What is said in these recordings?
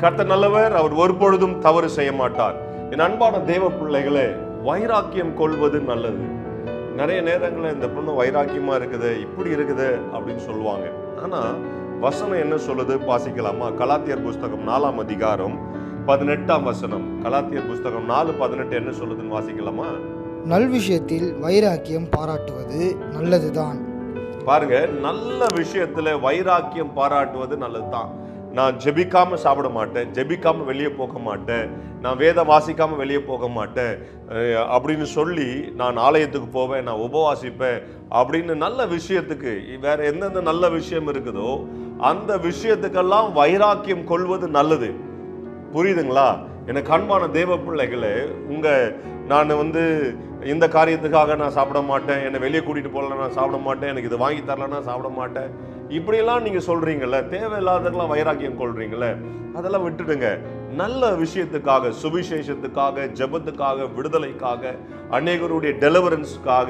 கர்த்தர் நல்லவர் அவர் ஒருபொழுதும் தவறு செய்ய மாட்டார் என் அன்பான தேவ பிள்ளைகளே வைராக்கியம் கொள்வது நல்லது. நிறைய நேரங்களில் இந்த பொண்ணு வைராக்கியமா இருக்குது இப்படி இருக்குது அப்படின்னு சொல்லுவாங்க. ஆனா வசனம் என்ன சொல்லுது? வாசிக்கலாமா? கலாத்தியர் புஸ்தகம் நாலாம் அதிகாரம் பதினெட்டாம் வசனம். கலாத்தியர் புஸ்தகம் நாலு பதினெட்டு என்ன சொல்லுதுன்னு வாசிக்கலாமா? நல்விஷயத்தில் வைராக்கியம் பாராட்டுவது நல்லதுதான். பாருங்க நல்ல விஷயத்துல வைராக்கியம் பாராட்டுவது நல்லதுதான். நான் ஜெபிக்காமல் சாப்பிட மாட்டேன் ஜெபிக்காமல் வெளியே போக மாட்டேன் நான் வேதம் வாசிக்காமல் வெளியே போக மாட்டேன் அப்படின்னு சொல்லி நான் ஆலயத்துக்கு போவேன் நான் உபவாசிப்பேன் அப்படின்னு நல்ல விஷயத்துக்கு வேற எந்தெந்த நல்ல விஷயம் இருக்குதோ அந்த விஷயத்துக்கெல்லாம் வைராக்கியம் கொள்வது நல்லது. புரியுதுங்களா? எனக்கு அன்பான தேவ பிள்ளைகளே உங்கள் நான் வந்து இந்த காரியத்துக்காக நான் சாப்பிட மாட்டேன் என்னை வெளியே கூட்டிகிட்டு போகலன்னா நான் சாப்பிட மாட்டேன் எனக்கு இது வாங்கி தரலன்னா சாப்பிட மாட்டேன். இப்படியெல்லாம் நீங்கள் சொல்றீங்கல்ல தேவையில்லாததெல்லாம் வைராக்கியம் கொள்றீங்கல்ல அதெல்லாம் விட்டுடுங்க. நல்ல விஷயத்துக்காக சுவிசேஷத்துக்காக ஜெபத்துக்காக விடுதலைக்காக அநேகருடைய டெலிவரன்ஸுக்காக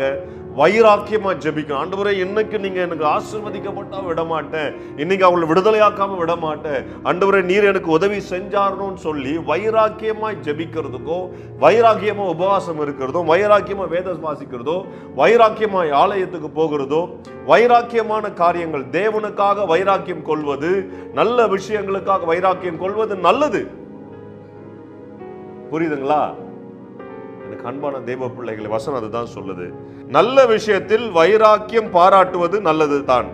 வைராக்கியமாக ஜெபிக்கணும். ஆண்டவரே இன்னைக்கு நீங்கள் எனக்கு ஆசிர்வதிக்கப்பட்டால் விடமாட்டேன். இன்னைக்கு அவங்களை விடுதலையாக்காமல் விடமாட்டேன். ஆண்டவரே நீர் எனக்கு உதவி செஞ்சாரணும்னு சொல்லி வைராக்கியமாக ஜெபிக்கிறதுக்கோ வைராக்கியமாக உபவாசம் இருக்கிறதோ வைராக்கியமாக வேத வாசிக்கிறதோ வைராக்கியமாய் ஆலயத்துக்கு போகிறதோ வைராக்கியமான காரியங்கள் தேவனுக்காக வைராக்கியம் கொள்வது நல்ல விஷயங்களுக்காக வைராக்கியம் கொள்வது நல்லது. புரியுதுங்களா? எனக்கு அன்பான தெய்வ பிள்ளைகளை வசனம் அதுதான் சொல்லுது. நல்ல விஷயத்தில் வைராக்கியம் பாராட்டுவது நல்லது தான்.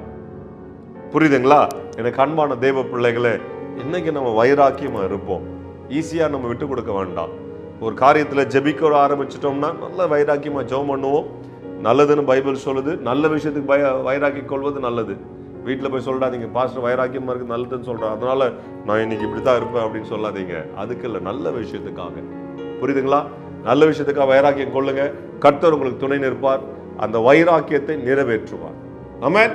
புரியுதுங்களா? எனக்கு அன்பான தேவ பிள்ளைகளை இன்னைக்கு நம்ம வைராக்கியமா இருப்போம்? ஈஸியா நம்ம விட்டு கொடுக்க வேண்டாம். ஒரு காரியத்துல ஜெபிக்க ஆரம்பிச்சிட்டோம்னா நல்ல வைராக்கியமா ஜெபம் பண்ணுவோம். நல்லதுன்னு பைபிள் சொல்லுது. நல்ல விஷயத்துக்கு பய வைராக்கி கொள்வது நல்லது. வீட்டில் போய் சொல்றாதீங்க பாஸ்டர் வைராக்கியமா இருக்கு நல்லதுன்னு சொல்கிறேன் அதனால நான் இன்னைக்கு இப்படி தான் இருப்பேன் அப்படின்னு சொல்லாதீங்க. அதுக்கு இல்லை நல்ல விஷயத்துக்காக. புரியுதுங்களா? நல்ல விஷயத்துக்காக வைராக்கியம் கொள்ளுங்க. கர்த்தர் உங்களுக்கு துணை நிற்பார். அந்த வைராக்கியத்தை நிறைவேற்றுவார். அமேன்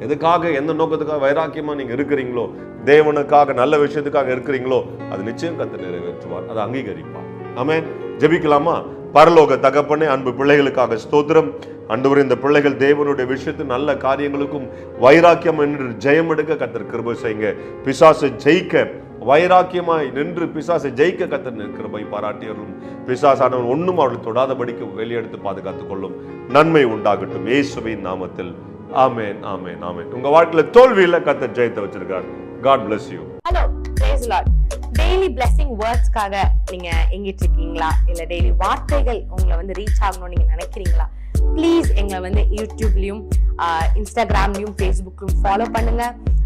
எதுக்காக எந்த நோக்கத்துக்காக வைராக்கியமா நீங்க இருக்கிறீங்களோ தேவனுக்காக நல்ல விஷயத்துக்காக இருக்கிறீங்களோ அது நிச்சயம் கற்று நிறைவேற்றுவார். அதை அங்கீகரிப்பார். ஆமே ஜெபிக்கலாமா? பரலோக தகப்பனே அன்பு பிள்ளைகளுக்காக ஸ்தோத்திரம். அன்றுவரை இந்த பிள்ளைகள் தேவனுடைய விஷயத்து நல்ல காரியங்களுக்கும் வைராக்கியம் என்று ஜெயம் எடுக்க கத்தர் கிருபை செய்யுங்க. பிசாசை ஜெயிக்க வைராக்கியமாய் நின்று பிசாசை ஜெயிக்க கத்தர் கிருபை பாராட்டியவர்களும் பிசாசானவன் ஒன்றும் அவர்கள் தொடாதபடிக்கு வெளியெடுத்து பாதுகாத்துக் கொள்ளும். நன்மை உண்டாகட்டும். இயேசுவின் நாமத்தில். ஆமேன் ஆமேன் ஆமேன். உங்க வாழ்க்கையில தோல்வியில கத்தர் ஜெயித்து வச்சிருக்கார். God bless you hello daily blessing வேர்ட்ஸ்க்காக நீங்க எங்கிட்டு இருக்கீங்களா இல்ல டெய்லி வார்த்தைகள் உங்களை வந்து ரீச் ஆகணும்னு நீங்க நினைக்கிறீங்களா? ப்ளீஸ் எங்களை வந்து யூடியூப்லயும் இன்ஸ்டாகிராம்லயும் ஃபேஸ்புக்லயும் ஃபாலோ பண்ணுங்க.